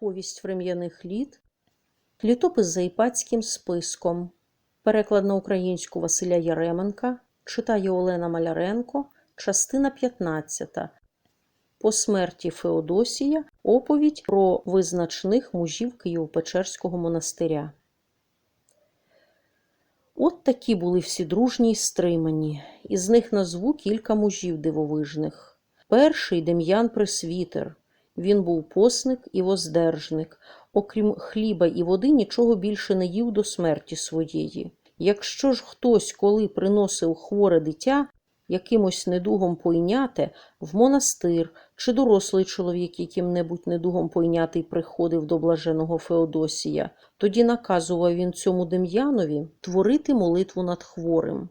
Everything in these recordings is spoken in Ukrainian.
Повість врем'яних літ, літопис за іпатським списком, переклад на українську Василя Яременка, читає Олена Маляренко, частина 15. По смерті Феодосія оповідь про визначних мужів Києво-Печерського монастиря. От такі були всі дружні й стримані, із них назву кілька мужів дивовижних. Перший Дем'ян Пресвітер. Він був посник і воздержник, окрім хліба і води, нічого більше не їв до смерті своєї. Якщо ж хтось коли приносив хворе дитя, якимось недугом пойняте, в монастир, чи дорослий чоловік яким-небудь недугом пойнятий приходив до блаженого Феодосія, тоді наказував він цьому Дем'янові творити молитву над хворим.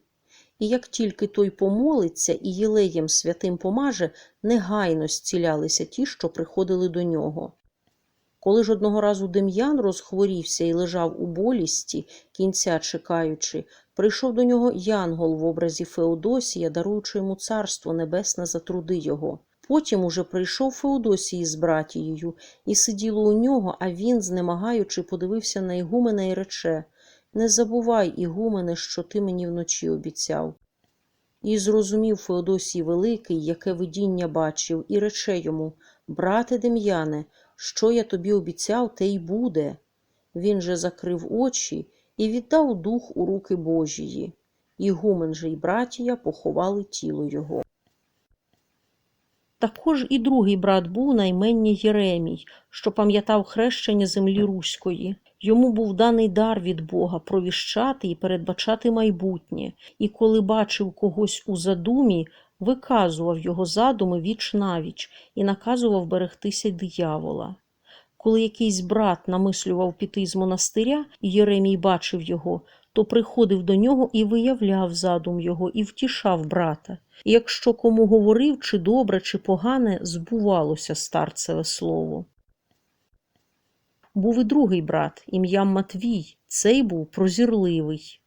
І як тільки той помолиться і єлеєм святим помаже, негайно зцілялися ті, що приходили до нього. Коли ж одного разу Дем'ян розхворівся і лежав у болісті, кінця чекаючи, прийшов до нього янгол в образі Феодосія, даруючи йому царство небесне за труди його. Потім уже прийшов Феодосій з братією, і сиділо у нього, а він, знемагаючи, подивився на Ігумена і рече Не забувай, Ігумене, що ти мені вночі обіцяв. І зрозумів Феодосій Великий, яке видіння бачив, і рече йому Брате Дем'яне, що я тобі обіцяв, те й буде. Він же закрив очі і віддав дух у руки Божії. Ігумен же й братія поховали тіло його. Також і другий брат був на Єремій, що пам'ятав хрещення землі Руської. Йому був даний дар від Бога провіщати і передбачати майбутнє, і коли бачив когось у задумі, виказував його задуми віч навіч і наказував берегтися диявола. Коли якийсь брат намислював піти з монастиря, і Єремій бачив його, то приходив до нього і виявляв задум його, і втішав брата. І якщо кому говорив, чи добре, чи погане, збувалося старцеве слово. Був і другий брат, ім'ям Матвій, цей був прозірливий.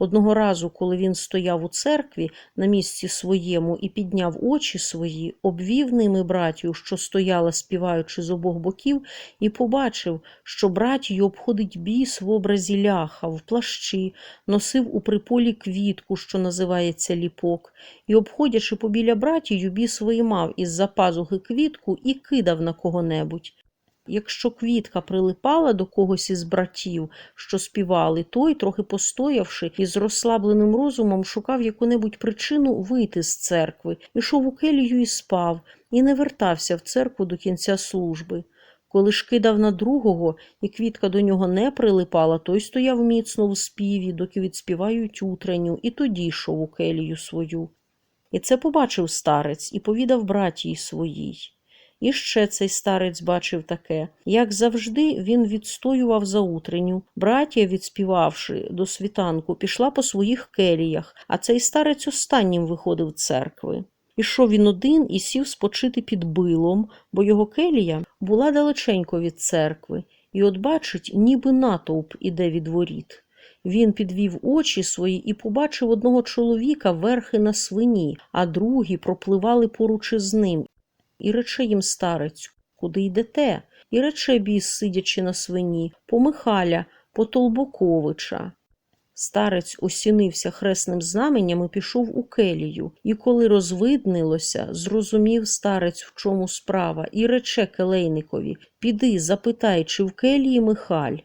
Одного разу, коли він стояв у церкві на місці своєму і підняв очі свої, обвів ними братію, що стояла, співаючи з обох боків, і побачив, що братію обходить біс в образі ляха, в плащі, носив у приполі квітку, що називається ліпок, і, обходячи побіля братію, біс виймав із за пазухи квітку і кидав на кого-небудь. Якщо квітка прилипала до когось із братів, що співали, той, трохи постоявши і з розслабленим розумом, шукав яку-небудь причину вийти з церкви, ішов у келію і спав, і не вертався в церкву до кінця служби. Коли ж кидав на другого, і квітка до нього не прилипала, той стояв міцно в співі, доки відспівають утренню, і тоді йшов у келію свою. І це побачив старець і повідав братії своїй. І ще цей старець бачив таке. Як завжди, він відстоював за утренню. Братія, відспівавши до світанку, пішла по своїх келіях, а цей старець останнім виходив з церкви. Ішов він один і сів спочити під билом, бо його келія була далеченько від церкви, і от бачить, ніби натовп іде від воріт. Він підвів очі свої і побачив одного чоловіка верхи на свині, а другі пропливали поруч із ним. І рече їм старець, куди йдете? І рече біс, сидячи на свині, по Михаля, по Толбоковича. Старець осінився хресним знаменням і пішов у келію, і коли розвиднилося, зрозумів старець, в чому справа, і рече келейникові Піди, запитай, чи в келії Михаль.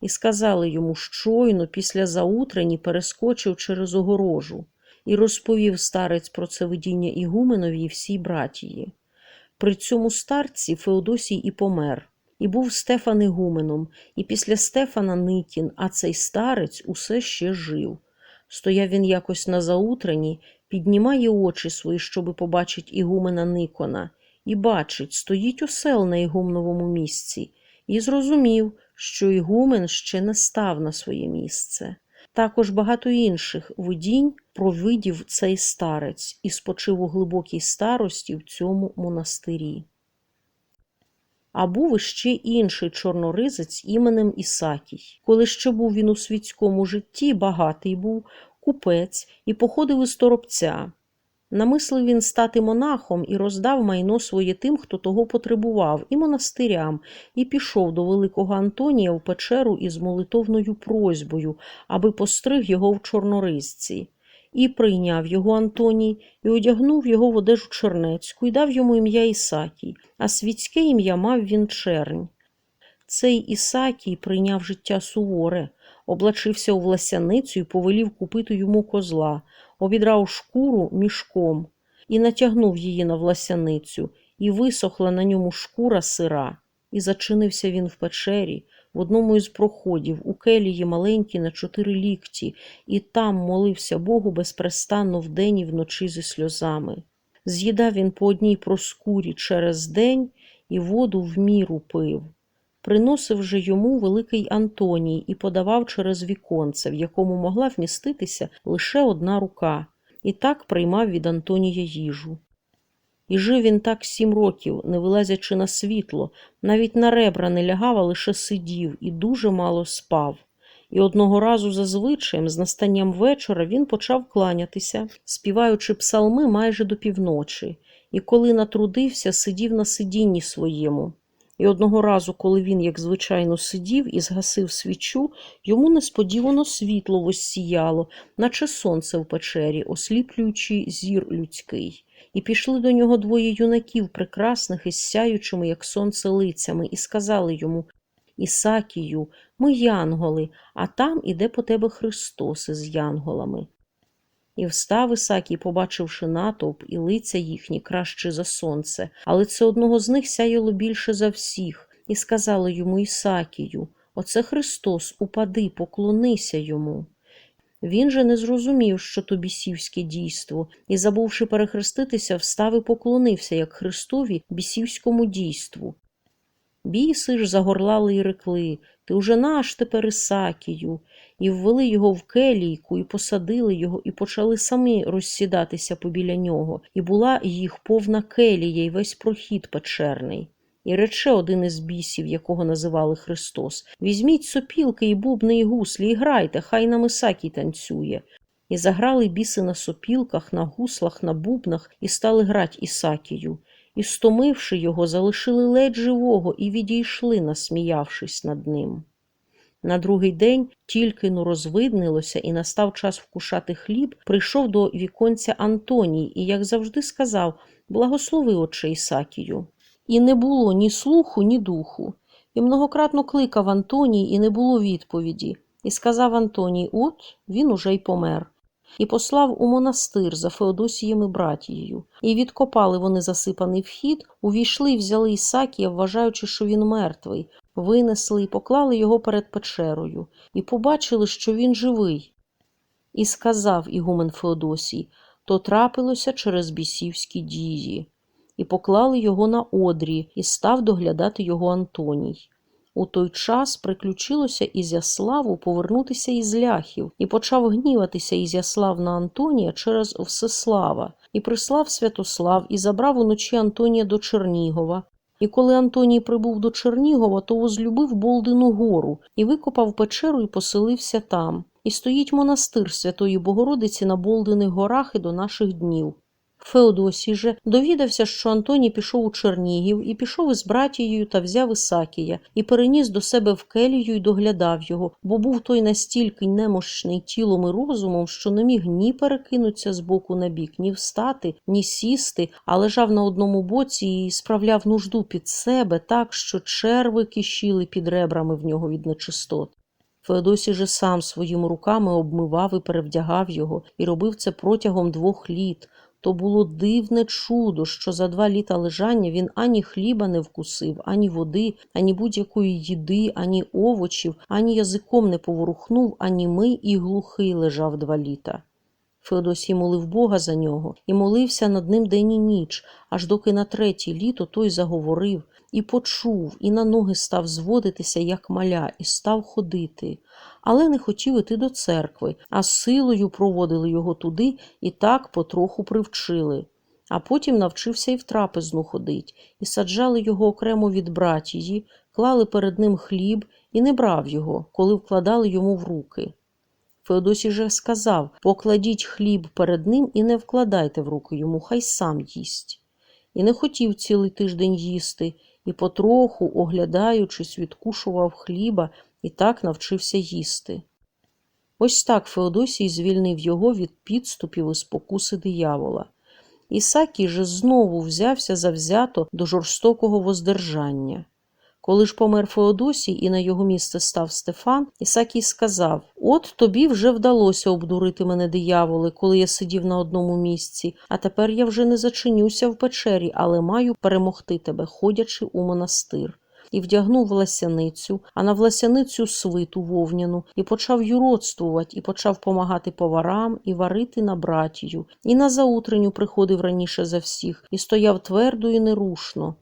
І сказали йому щойно, після заутрені перескочив через огорожу, і розповів старець про це видіння Ігуменові і всій братії. При цьому старці Феодосій і помер, і був Стефан Ігуменом, і після Стефана Никін, а цей старець усе ще жив. Стояв він якось на заутрені, піднімає очі свої, щоби побачить Ігумена Никона, і бачить, стоїть осел на Ігумновому місці, і зрозумів, що Ігумен ще не став на своє місце. Також багато інших видінь провидів цей старець і спочив у глибокій старості в цьому монастирі. А був іще інший чорноризець іменем Ісакій. Коли ще був він у світському житті, багатий був, купець і походив із торопця. Намислив він стати монахом і роздав майно своє тим, хто того потребував, і монастирям, і пішов до великого Антонія в печеру із молитовною просьбою, аби постриг його в чорноризці. І прийняв його Антоній, і одягнув його в одежу чернецьку, і дав йому ім'я Ісакій, а світське ім'я мав він чернь. Цей Ісакій прийняв життя суворе, облачився у власяницю і повелів купити йому козла, обідрав шкуру мішком і натягнув її на власяницю, і висохла на ньому шкура сира. І зачинився він в печері, в одному із проходів, у келії маленькій на чотири лікті, і там молився Богу безпрестанно вдень і вночі зі сльозами. З'їдав він по одній проскурі через день і воду в міру пив. Приносив же йому великий Антоній і подавав через віконце, в якому могла вміститися лише одна рука, і так приймав від Антонія їжу. І жив він так сім років, не вилазячи на світло, навіть на ребра не лягав, а лише сидів і дуже мало спав. І одного разу за звичаєм, з настанням вечора, він почав кланятися, співаючи псалми майже до півночі, і коли натрудився, сидів на сидінні своєму. І одного разу, коли він, як звичайно, сидів і згасив свічу, йому несподівано світло воссіяло, наче сонце в печері, осліплюючи зір людський. І пішли до нього двоє юнаків, прекрасних із сяючими, як сонце, лицями, і сказали йому Ісакію, ми янголи, а там іде по тебе Христос із янголами. І встав Ісакій, побачивши натовп і лиця їхні краще за сонце, але це одного з них сяяло більше за всіх, і сказали йому Ісакію Оце Христос, упади, поклонися йому. Він же не зрозумів, що то бісівське дійство, і, забувши перехреститися, встав і поклонився, як Христові, бісівському дійству. Біси ж загорлали й рекли Ти уже наш тепер Ісакію, і ввели його в келійку, і посадили його, і почали самі розсідатися побіля нього, і була їх повна келія, і весь прохід печерний. І рече один із бісів, якого називали Христос Візьміть сопілки і бубни, і гуслі, і грайте, хай нам Ісакій танцює. І заграли біси на сопілках, на гуслах, на бубнах, і стали грать Ісакію. І, стомивши його, залишили ледь живого і відійшли, насміявшись над ним. На другий день тільки ну розвиднилося і настав час вкушати хліб, прийшов до віконця Антоній і, як завжди, сказав Благослови, отче Ісакію. І не було ні слуху, ні духу. І многократно кликав Антоній, і не було відповіді. І сказав Антоній: От він уже й помер. І послав у монастир за Феодосієм і братією. І відкопали вони засипаний вхід, увійшли і взяли Ісакія, вважаючи, що він мертвий, винесли і поклали його перед печерою, і побачили, що він живий. І сказав Ігумен Феодосій то трапилося через бісівські дії. І поклали його на одрі, і став доглядати його Антоній. У той час приключилося Ізяславу повернутися із ляхів, і почав гніватися Ізяслав на Антонія через Всеслава, і прислав Святослав, і забрав уночі Антонія до Чернігова. І коли Антоній прибув до Чернігова, то возлюбив Болдину гору, і викопав печеру і поселився там. І стоїть монастир Святої Богородиці на Болдиних горах і до наших днів. Феодосій же довідався, що Антоній пішов у Чернігів і пішов із братією та взяв Ісакія, і переніс до себе в келію і доглядав його, бо був той настільки немощний тілом і розумом, що не міг ні перекинутися з боку на бік, ні встати, ні сісти, а лежав на одному боці і справляв нужду під себе так, що черви кишіли під ребрами в нього від нечистот. Феодосій же сам своїми руками обмивав і перевдягав його, і робив це протягом двох літ. То було дивне чудо, що за два літа лежання він ані хліба не вкусив, ані води, ані будь-якої їди, ані овочів, ані язиком не поворухнув, ані мий і глухий лежав два літа. Феодосій молив Бога за нього і молився над ним день і ніч, аж доки на третє літо той заговорив, і почув, і на ноги став зводитися, як маля, і став ходити. Але не хотів іти до церкви, а силою проводили його туди і так потроху привчили. А потім навчився і в трапезну ходить, і саджали його окремо від братії, клали перед ним хліб і не брав його, коли вкладали йому в руки. Феодосій же сказав покладіть хліб перед ним і не вкладайте в руки йому, хай сам їсть. І не хотів цілий тиждень їсти, і потроху, оглядаючись, відкушував хліба і так навчився їсти. Ось так Феодосій звільнив його від підступів і спокуси диявола. Ісакій же знову взявся завзято до жорстокого воздержання. Коли ж помер Феодосій і на його місце став Стефан, Ісакій сказав: От тобі вже вдалося обдурити мене дияволи, коли я сидів на одному місці, а тепер я вже не зачинюся в печері, але маю перемогти тебе, ходячи у монастир. І вдягнув власяницю, а на власяницю свиту вовняну, і почав юродствувати, і почав помагати поварам, і варити на братію, і на заутренню приходив раніше за всіх, і стояв твердо і нерушно.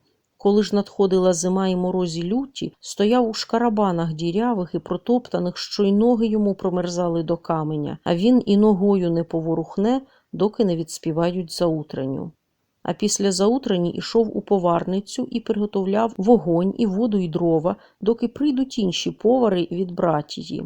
Коли ж надходила зима і морозі люті, стояв у шкарабанах дірявих і протоптаних, що й ноги йому промерзали до каменя, а він і ногою не поворухне, доки не відспівають заутренню. А після заутрені ішов у поварницю і приготовляв вогонь, і воду, і дрова, доки прийдуть інші повари від братії.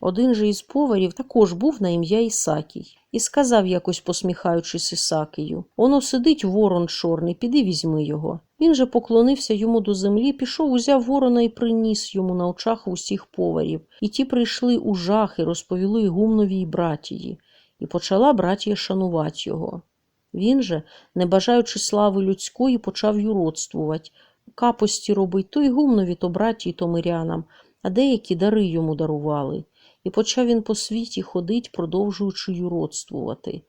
Один же із поварів також був на ім'я Ісакій, і сказав, якось посміхаючись Ісакію: Оно сидить ворон чорний, піди візьми його. Він же поклонився йому до землі, пішов, узяв ворона і приніс йому на очах усіх поварів. І ті прийшли у жах і розповіли гумновій братії, і почала братія шанувати його. Він же, не бажаючи слави людської, почав юродствувати, капості робить то й гумнові, то братії, то мирянам, а деякі дари йому дарували. І почав він по світі ходить, продовжуючи юродствувати.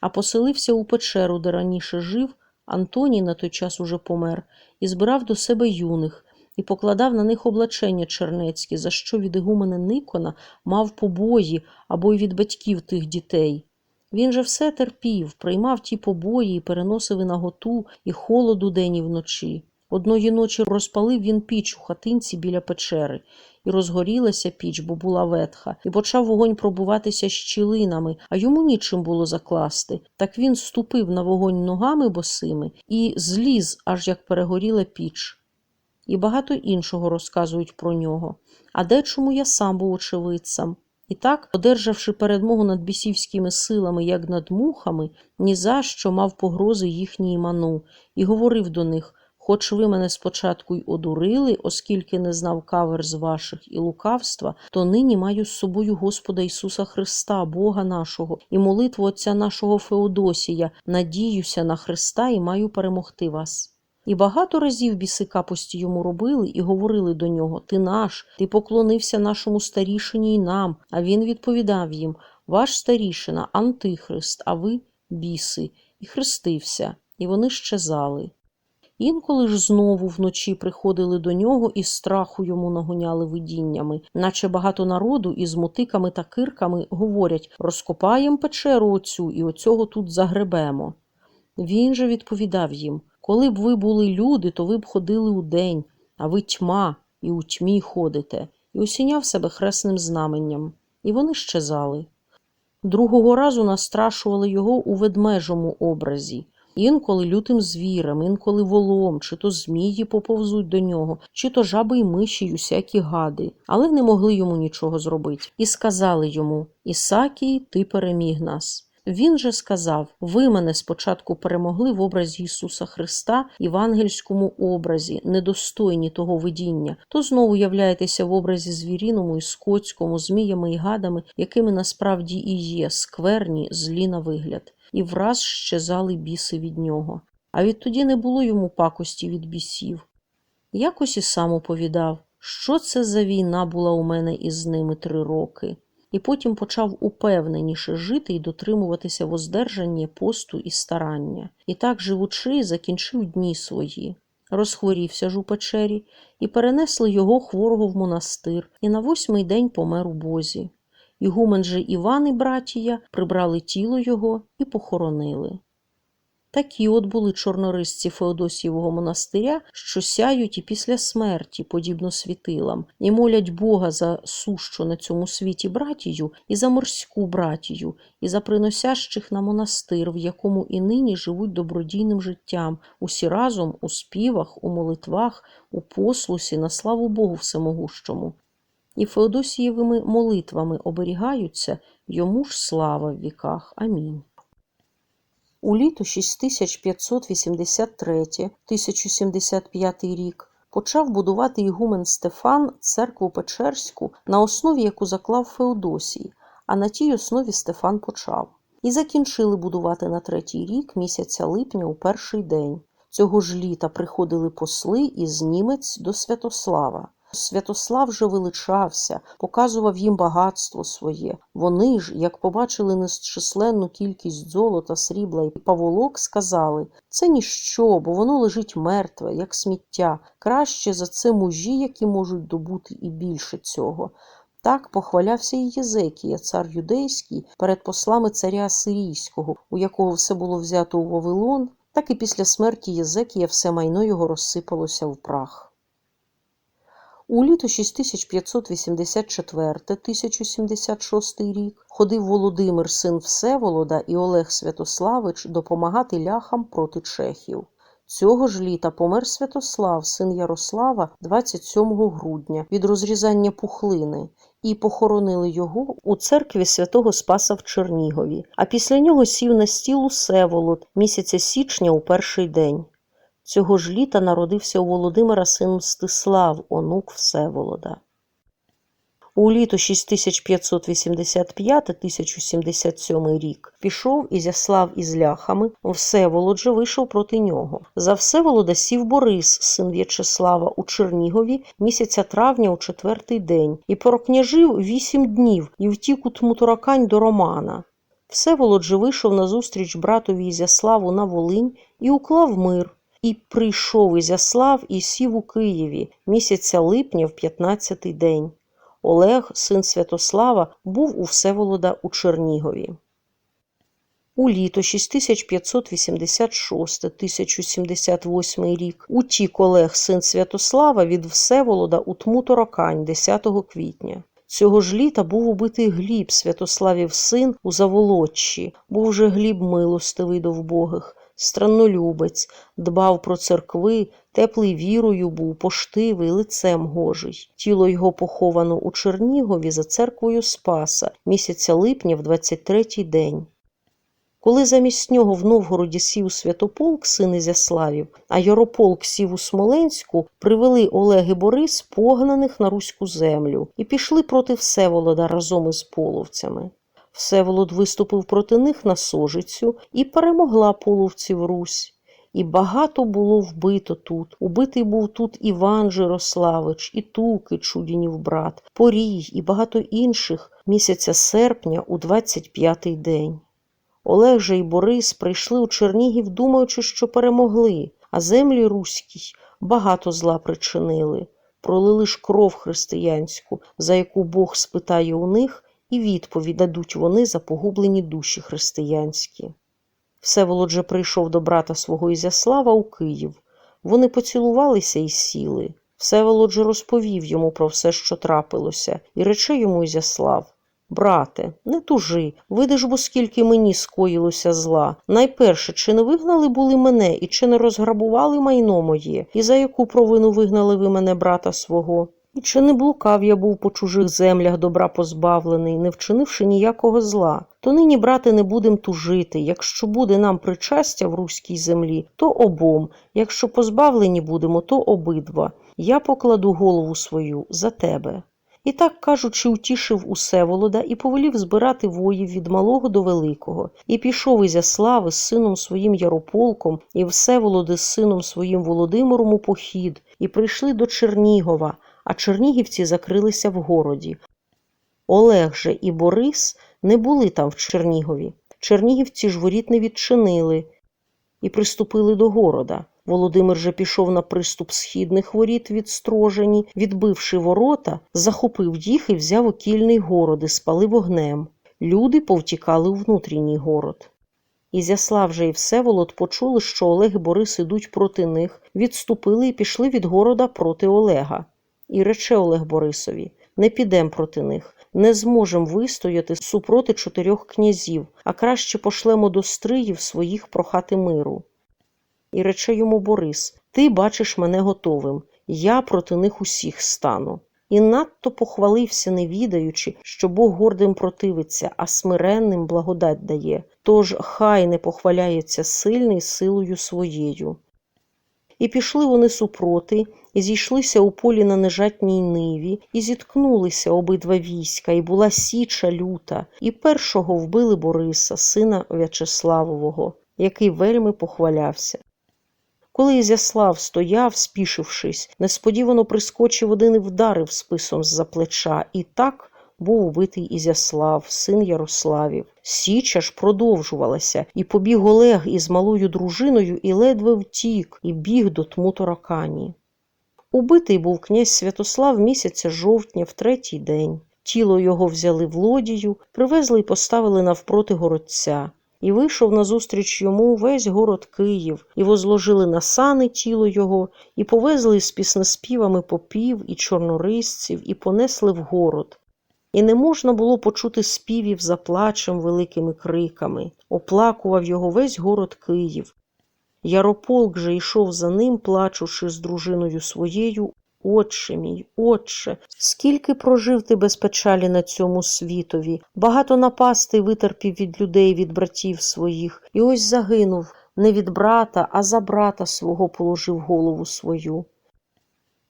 А поселився у печеру, де раніше жив, Антоній на той час уже помер, і збирав до себе юних, і покладав на них облачення чернецькі, за що від ігумена Никона мав побої або й від батьків тих дітей. Він же все терпів, приймав ті побої і переносив і наготу, і холоду день і вночі. Одної ночі розпалив він піч у хатинці біля печери, і розгорілася піч, бо була ветха, і почав вогонь пробуватися щілинами, а йому нічим було закласти. Так він ступив на вогонь ногами босими і зліз, аж як перегоріла піч. І багато іншого розказують про нього. А дечому я сам був очевидцем. І так, одержавши передмогу над бісівськими силами, як над мухами, ні за що мав погрози їхній ману, і говорив до них Хоч ви мене спочатку й одурили, оскільки не знав каверз ваших і лукавства, то нині маю з собою Господа Ісуса Христа, Бога нашого, і молитву Отця нашого Феодосія, надіюся на Христа і маю перемогти вас. І багато разів біси капості йому робили і говорили до нього Ти наш, ти поклонився нашому старішині й нам. А він відповідав їм Ваш старішина Антихрист, а ви біси, і хрестився, і вони щезали. Інколи ж знову вночі приходили до нього і страху йому нагоняли видіннями, наче багато народу із мотиками та кирками говорять розкопаєм печеру оцю і оцього тут загребемо. Він же відповідав їм коли б ви були люди, то ви б ходили удень, а ви тьма, і у тьмі ходите, і осіняв себе хресним знаменням, і вони щезали. Другого разу настрашували його у ведмежому образі. Інколи лютим звірем, інколи волом, чи то змії поповзуть до нього, чи то жаби й миші й усякі гади, але не могли йому нічого зробити. І сказали йому Ісакій, ти переміг нас. Він же сказав: Ви мене спочатку перемогли в образі Ісуса Христа, євангельському образі, недостойні того видіння, то знову являєтеся в образі звіріному і скотському, зміями і гадами, якими насправді і є, скверні, злі на вигляд і враз щезали біси від нього. А відтоді не було йому пакості від бісів. Якось і сам оповідав, що це за війна була у мене із ними три роки, і потім почав упевненіше жити і дотримуватися воздержання, посту і старання. І так, живучи, закінчив дні свої. Розхворівся ж у печері, і перенесли його хворого в монастир, і на восьмий день помер у бозі. Ігумен же Іван і братія прибрали тіло його і похоронили. Такі от були чорнорисці Феодосієвого монастиря, що сяють і після смерті, подібно світилам, і молять Бога за сущу на цьому світі братію, і за морську братію, і за приносящих на монастир, в якому і нині живуть добродійним життям, усі разом у співах, у молитвах, у послусі на славу Богу Всемогущому. І Феодосієвими молитвами оберігаються, йому ж слава в віках. Амінь. У літо 6583-1075 рік почав будувати ігумен Стефан церкву Печерську, на основі яку заклав Феодосій, а на тій основі Стефан почав. І закінчили будувати на третій рік місяця липня у перший день. Цього ж літа приходили посли із німець до Святослава. Святослав же величався, показував їм багатство своє. Вони ж, як побачили незчисленну кількість золота, срібла і паволок, сказали це ніщо, бо воно лежить мертве, як сміття. Краще за це мужі, які можуть добути і більше цього. Так похвалявся і Єзекія, цар юдейський, перед послами царя Сирійського, у якого все було взято у Вавилон, так і після смерті Єзекія все майно його розсипалося в прах. У літо 6584-1076 рік ходив Володимир, син Всеволода і Олег Святославич допомагати ляхам проти чехів. Цього ж літа помер Святослав, син Ярослава, 27 грудня від розрізання пухлини, і похоронили його у церкві святого Спаса в Чернігові. А після нього сів на стіл Всеволод місяця січня у перший день. Цього ж літа народився у Володимира син Мстислав, онук Всеволода. У літо 6585-1077 рік пішов Ізяслав із ляхами, Всеволод же вийшов проти нього. За Всеволода сів Борис, син В'ячеслава, у Чернігові місяця травня у четвертий день, і прокняжив вісім днів і втік у Тмутуракань до Романа. Всеволод же вийшов назустріч братові Ізяславу на Волинь і уклав мир. І прийшов Ізяслав і сів у Києві місяця липня в п'ятнадцятий день. Олег, син Святослава, був у Всеволода у Чернігові. У літо 6586-1078 рік утік Олег, син Святослава, від Всеволода у Тмуторокань 10 квітня. Цього ж літа був убитий Гліб, Святославів син у Заволоччі. Був же Гліб милостивий до вбогих, страннолюбець, дбав про церкви, теплий вірою був, поштивий, лицем гожий. Тіло його поховано у Чернігові за церквою Спаса місяця липня в 23-й день. Коли замість нього в Новгороді сів Святополк, син Ізяславів, а Ярополк сів у Смоленську, привели Олег і Борис погнаних на руську землю і пішли проти Всеволода разом із половцями. Всеволод виступив проти них на Сожицю і перемогла половців Русь. І багато було вбито тут. Убитий був тут Іван Жирославич, і Туки, Чудінів брат, Порій і багато інших місяця серпня у 25-й день. Олег же і Борис прийшли у Чернігів, думаючи, що перемогли, а землі руській багато зла причинили. Пролили ж кров християнську, за яку Бог спитає у них, і відповідь дадуть вони за погублені душі християнські. Всеволод же прийшов до брата свого Ізяслава у Київ. Вони поцілувалися і сіли. Всеволод же розповів йому про все, що трапилося, і рече йому Ізяслав Брате, не тужи, видиш, бо скільки мені скоїлося зла. Найперше, чи не вигнали були мене, і чи не розграбували майно моє, і за яку провину вигнали ви мене, брата свого? І чи не блукав я був по чужих землях добра позбавлений, не вчинивши ніякого зла? То нині, брате, не будем тужити. Якщо буде нам причастя в руській землі, то обом, якщо позбавлені будемо, то обидва. Я покладу голову свою за тебе. І так, кажучи, утішив Усеволода і повелів збирати воїв від малого до великого, і пішов Ізяслави з сином своїм Ярополком, і Всеволоди з сином своїм Володимиром у похід, і прийшли до Чернігова, а чернігівці закрилися в городі. Олег же і Борис не були там в Чернігові. Чернігівці ж воріт не відчинили і приступили до города. Володимир же пішов на приступ східних воріт відстрожені, відбивши ворота, захопив їх і взяв окільний город і спалив вогнем. Люди повтікали у внутрішній город. Ізяслав же і Всеволод почули, що Олег і Борис ідуть проти них, відступили і пішли від города проти Олега. І рече Олег Борисові не підем проти них, не зможем вистояти супроти чотирьох князів, а краще пошлемо до стриїв своїх прохати миру. І рече йому Борис Ти бачиш мене готовим, я проти них усіх стану. і надто похвалився, не відаючи, що Бог гордим противиться, а смиренним благодать дає. Тож хай не похваляється сильний силою своєю. І пішли вони супроти, і зійшлися у полі на нежатній ниві, і зіткнулися обидва війська, і була січа люта, і першого вбили Бориса, сина В'ячеславового, який вельми похвалявся. Коли Ізяслав стояв, спішившись, несподівано прискочив один і вдарив списом з-за плеча, і так був убитий Ізяслав, син Ярославів. Січа ж продовжувалася, і побіг Олег із малою дружиною і ледве втік, і біг до тму Торакані. Убитий був князь Святослав місяця жовтня в третій день. Тіло його взяли в лодію, привезли і поставили навпроти городця. І вийшов назустріч йому весь город Київ, і возложили на сани тіло його, і повезли з піснеспівами попів і чорнорисців, і понесли в город. І не можна було почути співів за плачем великими криками. Оплакував його весь город Київ. Ярополк же йшов за ним, плачучи з дружиною своєю. Отче мій, отче, скільки прожив ти без печалі на цьому світові, багато напасти витерпів від людей, від братів своїх, і ось загинув не від брата, а за брата свого положив голову свою.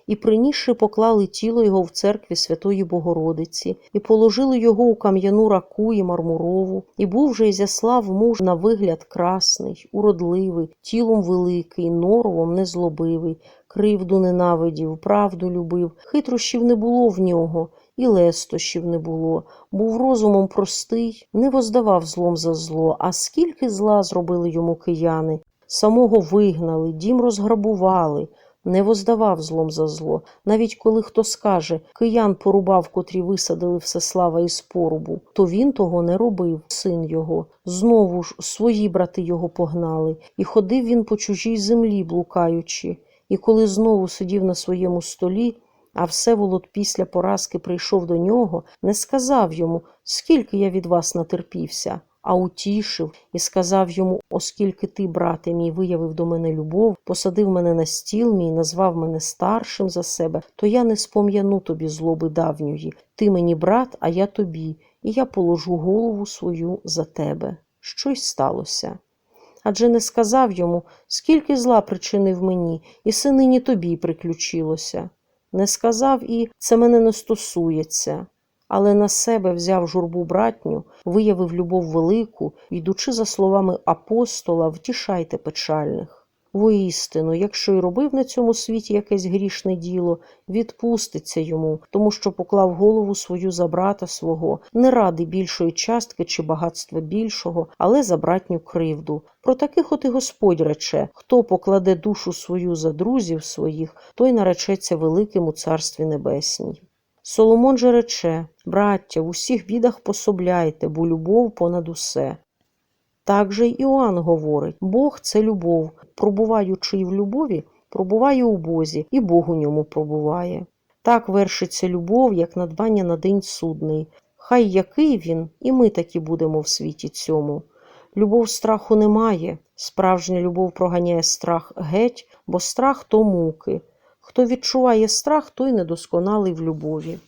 І принісши поклали тіло його в церкві Святої Богородиці, і положили його у кам'яну раку і мармурову, і був же Ізяслав муж на вигляд красний, уродливий, тілом великий, норовом незлобивий, кривду ненавидів, правду любив, хитрощів не було в нього, і лестощів не було, був розумом простий, не воздавав злом за зло, а скільки зла зробили йому кияни, самого вигнали, дім розграбували, не воздавав злом за зло, навіть коли хто скаже киян порубав, котрі висадили Всеслава із порубу, то він того не робив, син його. Знову ж свої брати його погнали, і ходив він по чужій землі, блукаючи. І коли знову сидів на своєму столі, а Всеволод після поразки прийшов до нього, не сказав йому, скільки я від вас натерпівся, а утішив і сказав йому, оскільки ти, брате мій, виявив до мене любов, посадив мене на стіл мій, назвав мене старшим за себе, то я не спом'яну тобі злоби давньої. Ти мені брат, а я тобі, і я положу голову свою за тебе. Щось сталося. Адже не сказав йому, скільки зла причинив мені, і все нині тобі приключилося. Не сказав і це мене не стосується, але на себе взяв журбу братню, виявив любов велику, йдучи за словами апостола, втішайте печальних. Воістину, якщо й робив на цьому світі якесь грішне діло, відпуститься йому, тому що поклав голову свою за брата свого, не ради більшої частки чи багатства більшого, але за братню кривду. Про таких от і Господь рече хто покладе душу свою за друзів своїх, той наречеться великим у царстві небесній. Соломон же рече Браття, в усіх бідах пособляйте, бо любов понад усе. Так же й Іоанн говорить Бог це любов, пробуваючи в любові, пробуває у Бозі, і Бог у ньому пробуває. Так вершиться любов, як надбання на день судний. Хай який він, і ми такі будемо в світі цьому. Любов страху немає, справжня любов проганяє страх геть, бо страх то муки. Хто відчуває страх, той недосконалий в любові.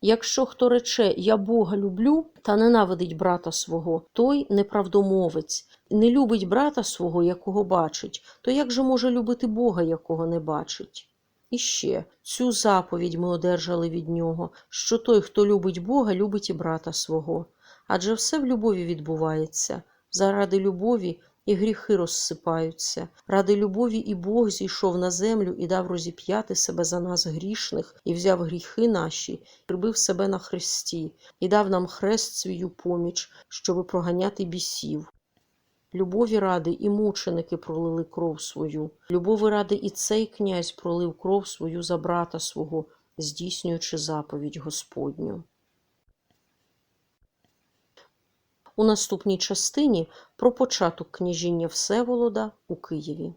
Якщо хто рече Я Бога люблю та ненавидить брата свого, той неправдомовець, не любить брата свого, якого бачить, то як же може любити Бога, якого не бачить? І ще цю заповідь ми одержали від нього, що той, хто любить Бога, любить і брата свого. Адже все в любові відбувається. Заради любові і гріхи розсипаються. Ради любові і Бог зійшов на землю і дав розіп'яти себе за нас грішних, і взяв гріхи наші, прибив себе на хресті, і дав нам хрест свою поміч, щоби проганяти бісів. Любові ради і мученики пролили кров свою. Любові ради і цей князь пролив кров свою за брата свого, здійснюючи заповідь Господню. У наступній частині про початок княжіння Всеволода у Києві.